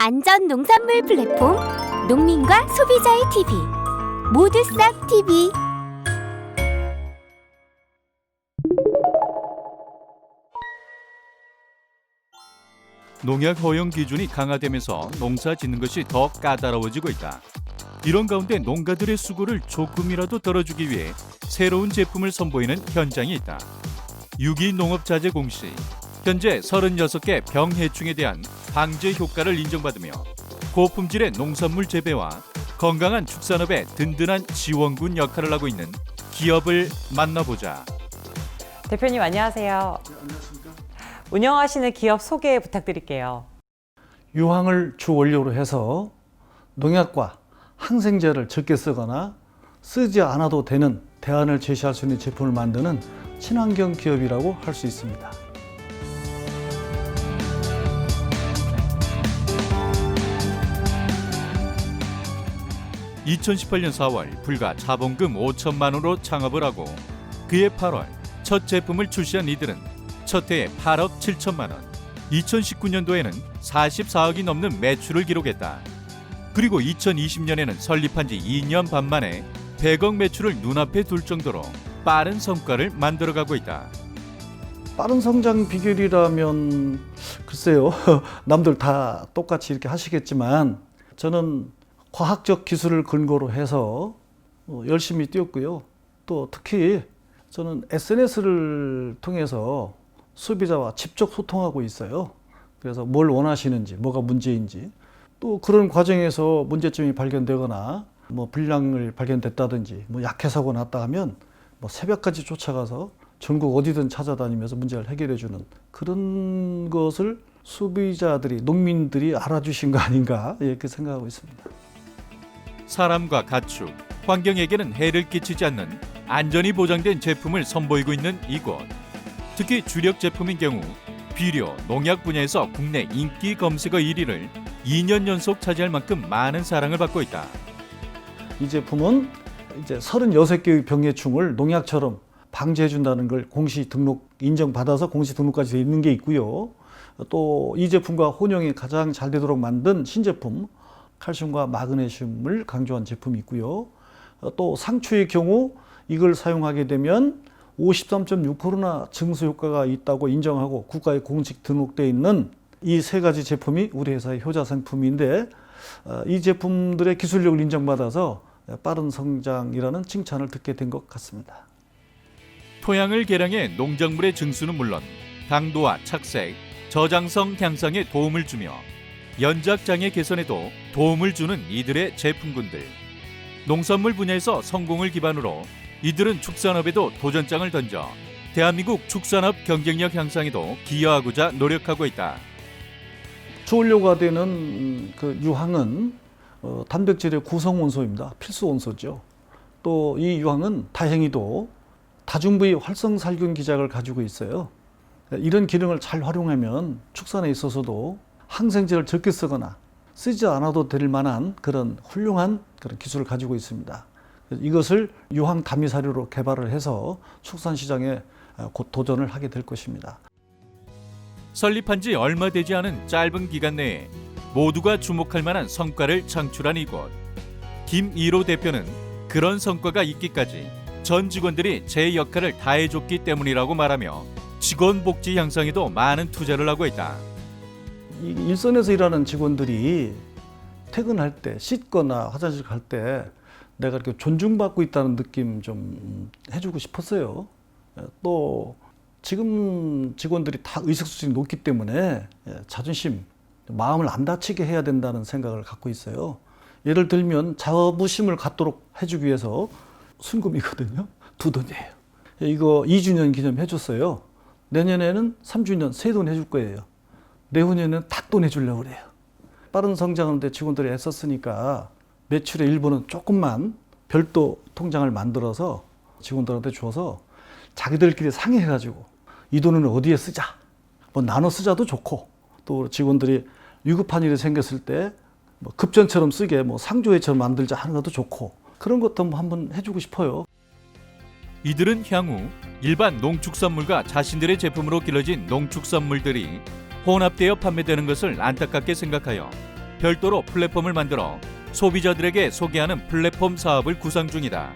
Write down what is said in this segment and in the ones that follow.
안전 농산물 플랫폼 농민과 소비자의 TV 모두 싹 TV 농약 허용 기준이 강화되면서 농사 짓는 것이 더 까다로워지고 있다. 이런 가운데 농가들의 수고를 조금이라도 덜어주기 위해 새로운 제품을 선보이는 현장이 있다. 유기농업자재 공시 현재 36개 병 해충에 대한 방제 효과를 인정받으며 고품질의 농산물 재배와 건강한 축산업에 든든한 지원군 역할을 하고 있는 기업을 만나보자. 대표님 안녕하세요. 운영하시는 기업 소개 부탁드릴게요. 유황을 주 원료로 해서 농약과 항생제를 적게 쓰거나 쓰지 않아도 되는 대안을 제시할 수 있는 제품을 만드는 친환경 기업이라고 할 수 있습니다. (2018년 4월) 불과 자본금 (5천만 원으로) 창업을 하고 그해 (8월) 첫 제품을 출시한 이들은 첫 해에 (8억 7천만 원) 2019년도에는 (44억이) 넘는 매출을 기록했다 그리고 2020년에는 설립한 지 2년 반 만에 100억 매출을 눈앞에 둘 정도로 빠른 성과를 만들어가고 있다. 빠른 성장 비결이라면 글쎄요. 남들 다 똑같이 이렇게 하시겠지만 저는 과학적 기술을 근거로 해서 어, 열심히 뛰었고요. 또 특히 저는 SNS를 통해서 소비자와 직접 소통하고 있어요. 그래서 뭘 원하시는지, 뭐가 문제인지, 또 그런 과정에서 문제점이 발견되거나 뭐 불량을 발견됐다든지 뭐 약해 사고 났다 하면 뭐 새벽까지 쫓아가서 전국 어디든 찾아다니면서 문제를 해결해 주는 그런 것을 소비자들이 농민들이 알아주신 거 아닌가 이렇게 생각하고 있습니다. 사람과 가축, 환경에게는 해를 끼치지 않는 안전이 보장된 제품을 선보이고 있는 이곳. 특히 주력 제품인 경우 비료, 농약 분야에서 국내 인기 검색어 1위를 2년 연속 차지할 만큼 많은 사랑을 받고 있다. 이 제품은 이제 36개의 병해충을 농약처럼 방지해 준다는 걸 공시 등록 인정받아서 공시 등록까지 돼 있는 게 있고요. 또 이 제품과 혼용이 가장 잘 되도록 만든 신제품 칼슘과 마그네슘을 강조한 제품이 있고요. 또 상추의 경우 이걸 사용하게 되면 53.6%나 증수 효과가 있다고 인정하고 국가에 공식 등록되어 있는 이 세 가지 제품이 우리 회사의 효자 상품인데 어, 이 제품들의 기술력을 인정받아서 빠른 성장이라는 칭찬을 듣게 된 것 같습니다. 토양을 개량해 농작물의 증수는 물론 당도와 착색, 저장성 향상에 도움을 주며 연작장애 개선에도 도움을 주는 이들의 제품군들. 농산물 분야에서 성공을 기반으로 이들은 축산업에도 도전장을 던져 대한민국 축산업 경쟁력 향상에도 기여하고자 노력하고 있다. 주원료가 되는 음, 그 유황은 어, 단백질의 구성 원소입니다. 필수 원소죠. 또 이 유황은 다행히도 다중부위 활성 살균 기작을 가지고 있어요. 이런 기능을 잘 활용하면 축산에 있어서도 항생제를 적게 쓰거나 쓰지 않아도 될 만한 그런 훌륭한 그런 기술을 가지고 있습니다. 이것을 유황 다미 사료로 개발을 해서 축산 시장에 어, 곧 도전을 하게 될 것입니다. 설립한 지 얼마 되지 않은 짧은 기간 내에 모두가 주목할 만한 성과를 창출한 이곳. 김이로 대표는 그런 성과가 있기까지 전 직원들이 제 역할을 다해줬기 때문이라고 말하며 직원 복지 향상에도 많은 투자를 하고 있다. 이 일선에서 일하는 직원들이 퇴근할 때 씻거나 화장실 갈 때 내가 이렇게 존중받고 있다는 느낌 좀 해주고 싶었어요. 또 지금 직원들이 다 의식 수준이 높기 때문에 예, 자존심, 마음을 안 다치게 해야 된다는 생각을 갖고 있어요. 예를 들면 자부심을 갖도록 해주기 위해서 순금이거든요. 두 돈이에요. 이거 2주년 기념 해줬어요. 내년에는 3주년 세 돈 해줄 거예요. 내후년에는 닭돈 해주려고 그래요. 빠른 성장하는데 직원들이 애썼으니까 매출의 일부는 조금만 별도 통장을 만들어서 직원들한테 줘서 자기들끼리 상의해가지고 이 돈은 어디에 쓰자. 뭐 나눠 쓰자도 좋고 또 직원들이 위급한 일이 생겼을 때 뭐 급전처럼 쓰게 뭐 상조회처럼 만들자 하는 것도 좋고 그런 것도 뭐 한번 해주고 싶어요. 이들은 향후 일반 농축산물과 자신들의 제품으로 길러진 농축산물들이 혼합되어 판매되는 것을 안타깝게 생각하여 별도로 플랫폼을 만들어 소비자들에게 소개하는 플랫폼 사업을 구상 중이다.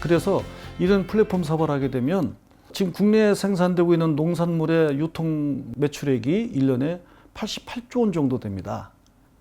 그래서 이런 플랫폼 사업을 하게 되면 지금 국내에 생산되고 있는 농산물의 유통 매출액이 1년에 88조 원 정도 됩니다.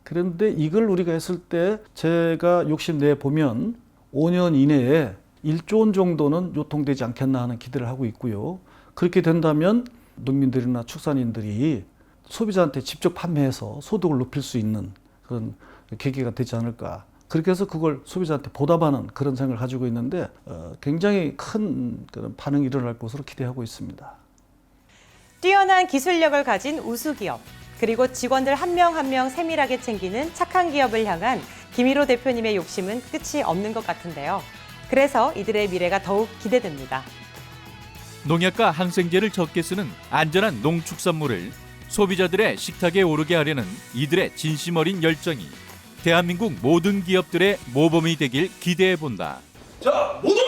그런데 이걸 우리가 했을 때 제가 욕심내 보면 5년 이내에 1조 원 정도는 유통되지 않겠나 하는 기대를 하고 있고요. 그렇게 된다면 농민들이나 축산인들이 소비자한테 직접 판매해서 소득을 높일 수 있는 그런 계기가 되지 않을까. 그렇게 해서 그걸 소비자한테 보답하는 그런 생각을 가지고 있는데 어, 굉장히 큰 그런 반응이 일어날 것으로 기대하고 있습니다. 뛰어난 기술력을 가진 우수 기업, 그리고 직원들 한명 한 명 세밀하게 챙기는 착한 기업을 향한 김일호 대표님의 욕심은 끝이 없는 것 같은데요. 그래서 이들의 미래가 더욱 기대됩니다. 농약과 항생제를 적게 쓰는 안전한 농축산물을 소비자들의 식탁에 오르게 하려는 이들의 진심 어린 열정이 대한민국 모든 기업들의 모범이 되길 기대해 본다. 자, 모두